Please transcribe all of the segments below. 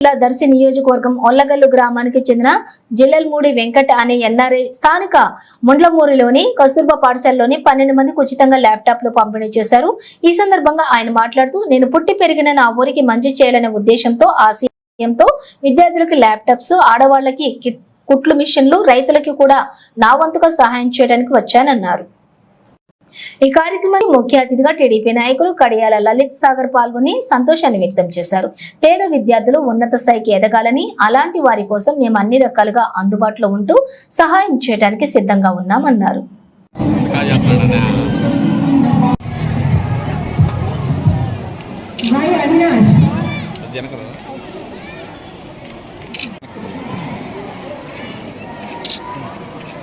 జిల్లా దర్శి నియోజకవర్గం ఒల్లగల్లు గ్రామానికి చెందిన జిల్లల్మూడి వెంకట్ అనే ఎన్ఆర్ఐ స్థానిక ముండ్లమూరిలోని కస్తూర్బా పాఠశాలలోని పన్నెండు మందికి ఉచితంగా ల్యాప్టాప్లు పంపిణీ చేశారు. ఈ సందర్భంగా ఆయన మాట్లాడుతూ నేను పుట్టి పెరిగిన నా ఊరికి మంచి చేయాలనే ఉద్దేశంతో ఆశయంతో విద్యార్థులకు ల్యాప్టాప్స్ ఆడవాళ్ళకి కుట్లు మిషన్లు రైతులకి కూడా నా వంతుగా సహాయం చేయడానికి వచ్చానన్నారు. ఈ కార్యక్రమానికి ముఖ్య అతిథిగా టీడీపీ నాయకులు కడియాల లలిత్ సాగర్ పాల్గొని సంతోషాన్ని వ్యక్తం చేశారు పేద విద్యార్థులు ఉన్నత స్థాయికి ఎదగాలని అలాంటి వారి కోసం మేము అన్ని రకాలుగా అందుబాటులో ఉంటూ సహాయం చేయడానికి సిద్ధంగా ఉన్నామన్నారు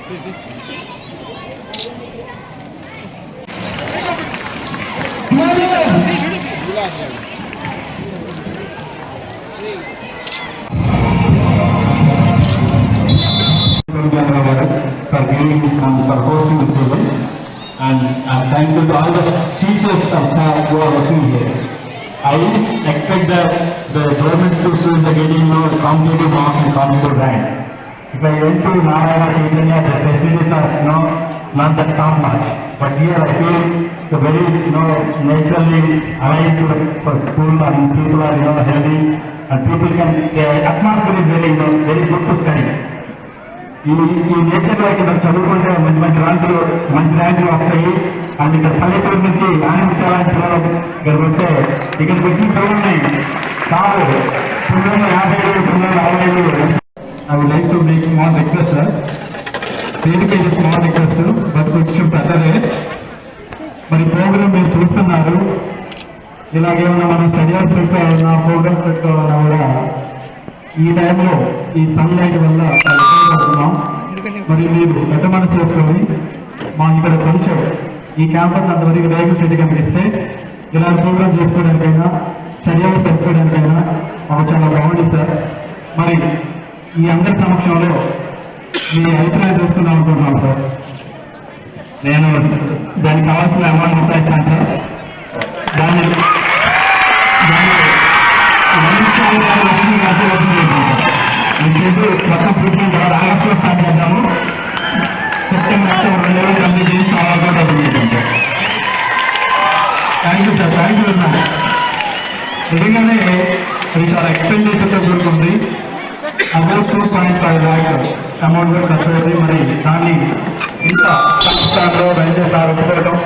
Thank you. For giving and for hosting this event. And I'm thankful to all the teachers and staff who are working here. I expect that the government schools will be getting more competitive marks and competitive ranks. If I went to Narayana Chaitanya, the facilities are, you know, not that top notch. But here I feel the very, you know, naturally aligned to the for school and people are, you know, healthy and people can, the atmosphere is very, you know, very good to study. ఈ ఈ నేచర్లో ఇక్కడ చదువుకుంటే మంచి మంచి ర్యాంకులు మంచి ర్యాంకులు వస్తాయి. అండ్ ఇక్కడ పల్లెటూరు నుంచి ఆనందించాలని పిల్లలు ఇక్కడికి వస్తే ఇక్కడికి వచ్చిన పిల్లల్ని సార్ తొమ్మిది వందల యాభై ఏడు తొమ్మిది వందల అరవై ఏడు. I would like to make small request sir దేనికి స్మాల్ రిక్వెస్ట్ బట్ కొంచెం పెద్దదే. మరి ప్రోగ్రామ్ మీరు చూస్తున్నారు. ఇలాగేమన్నా మనం స్టడీ అవర్స్ పెట్టుకోవాలన్నా ప్రోగ్రామ్స్ పెట్టుకోవాలన్నా కూడా ఈ టైంలో ఈ సన్ లైట్ వల్ల పడుతున్నాం మరి మీరు పెద్ద మనసు చేసుకొని మా ఇక్కడ కొంచెం ఈ క్యాంపస్ అంతవరకు రేగు చెట్టు కనిపిస్తే ఇలాంటి ప్రోగ్రామ్ చేసుకోవడానికైనా అవర్స్ పెట్టుకోవడానికైనా మాకు చాలా బాగుంది సార్. మరి ఈ అందరి సమక్షంలో మీ అభిప్రాయం తెలుసుకుందాం. రెండు చేసి చాలా కూడా open thank you sir thank you very నిజంగానే అది చాలా ఎక్స్పెండిచర్తో కూడుకుంది amount two point five lakh amount కూడా ఖర్చు మరి దాన్ని ఇంత సంస్థలో రైల్వే సార్ ఒప్పుకోవడం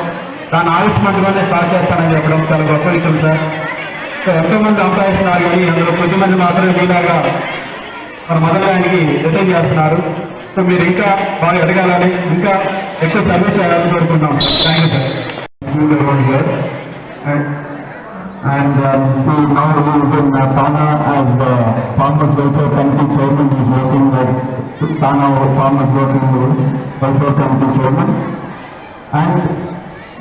దాని ఆయుష్మంతగానే స్టార్ట్ చేస్తానని చెప్పడం చాలా గొప్ప విషయం సార్ సో ఎంతో మంది కానీ అందులో కొద్దిమంది మాత్రమే మీలాగా మన మొదలైనకి రిటర్న్ చేస్తున్నారు సో మీరు ఇంకా బాగా ఎదగాలని ఇంకా ఎక్కువ సర్వీస్ చేయాలని కోరుకుంటున్నాం thank you sir And um, so now he is in uh, Tana as the Farmers Welfare Committee Chairman. He is working as Tana Farmers Welfare Committee Chairman. And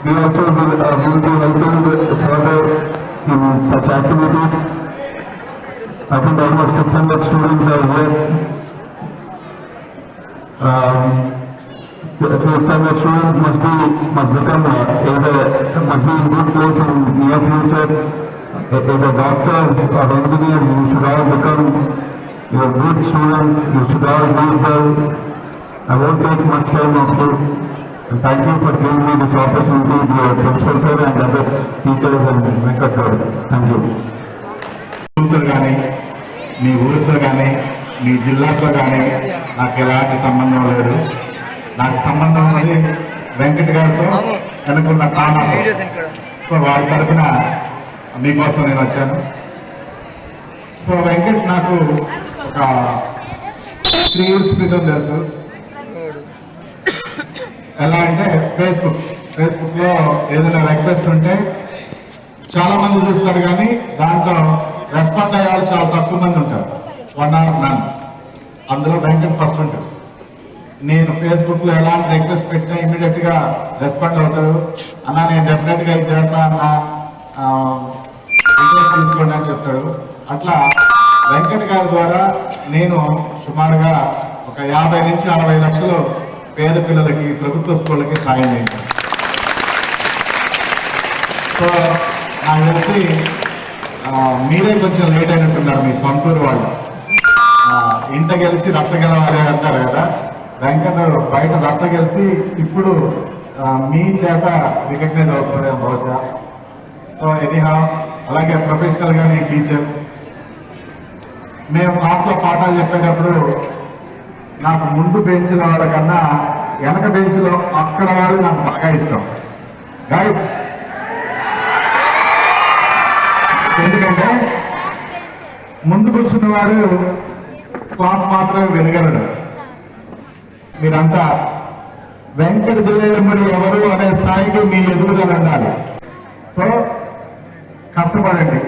we also will, uh, will be helping further in such activities. I think almost 600 students are here. Um, so so some students must be, must become uh, either, must be in good place in near future. As a doctors or engineers, you should all become, you are good students, you should all do well. I won't take much time of you. And thank you for giving me this opportunity, the principal sir and other teachers and Venkat garu. Thank you. ఊరితో కానీ మీ ఊరితో కానీ మీ జిల్లాతో కానీ నాకు ఎలాంటి సంబంధం లేదు నాకు సంబంధం ఉన్నది వెంకట్ గారితో అనుకున్న కారణాలు సో వారి తరఫున మీకోసం నేను వచ్చాను సో వెంకట్ నాకు ఒక త్రీ ఇయర్స్ క్రితం తెలుసు ఎలా అంటే ఫేస్బుక్ ఫేస్బుక్లో ఏదైనా రిక్వెస్ట్ ఉంటే చాలా మంది చూస్తారు కానీ దాంట్లో రెస్పాండ్ అయ్యే వాళ్ళు చాలా తక్కువ మంది ఉంటారు. వన్ ఆర్ నన్ అందులో వెంకట్ ఫస్ట్ ఉంటుంది నేను ఫేస్బుక్లో ఎలాంటి రిక్వెస్ట్ పెట్టినా ఇమీడియట్గా రెస్పాండ్ అవుతాడు అన్న నేను డెఫినెట్గా ఇది చేస్తా అన్న రిక్వెస్ట్ తీసుకోండి అని చెప్తాడు. అట్లా వెంకట్ గారి ద్వారా నేను సుమారుగా ఒక యాభై నుంచి అరవై లక్షలు పేద పిల్లలకి ప్రభుత్వ స్కూళ్ళకి సాయం చేశాను సో నాకు తెలిసి మీరే కొంచెం లేట్ అయినట్టున్నారు మీ సొంతూరు వాళ్ళు. ఇంత గెలిచి రచ్చ గెలవాలి అంటారు కదా. వెంకన్న బయట రచ్చ గెలిచి ఇప్పుడు మీ చేత రికగ్నైజ్ అవుతుంది బహుశా సో ఎనీహా అలాగే ప్రొఫెషనల్గా నేను టీచర్. మేము క్లాస్లో పాఠాలు చెప్పేటప్పుడు నాకు ముందు బెంచ్లో వాళ్ళకన్నా వెనక బెంచ్లో అక్కడ వాళ్ళు నాకు బాగా ఇష్టం. గైస్ ఎందుకంటే ముందు కూర్చున్న వాడు క్లాస్ మాత్రమే వినగలడు మీరంతా వెంకట జిల్లేరుమడి ఎవరు అనే స్థాయికి మీ ఎదుగుదల ఉండాలి. సో కష్టపడండి.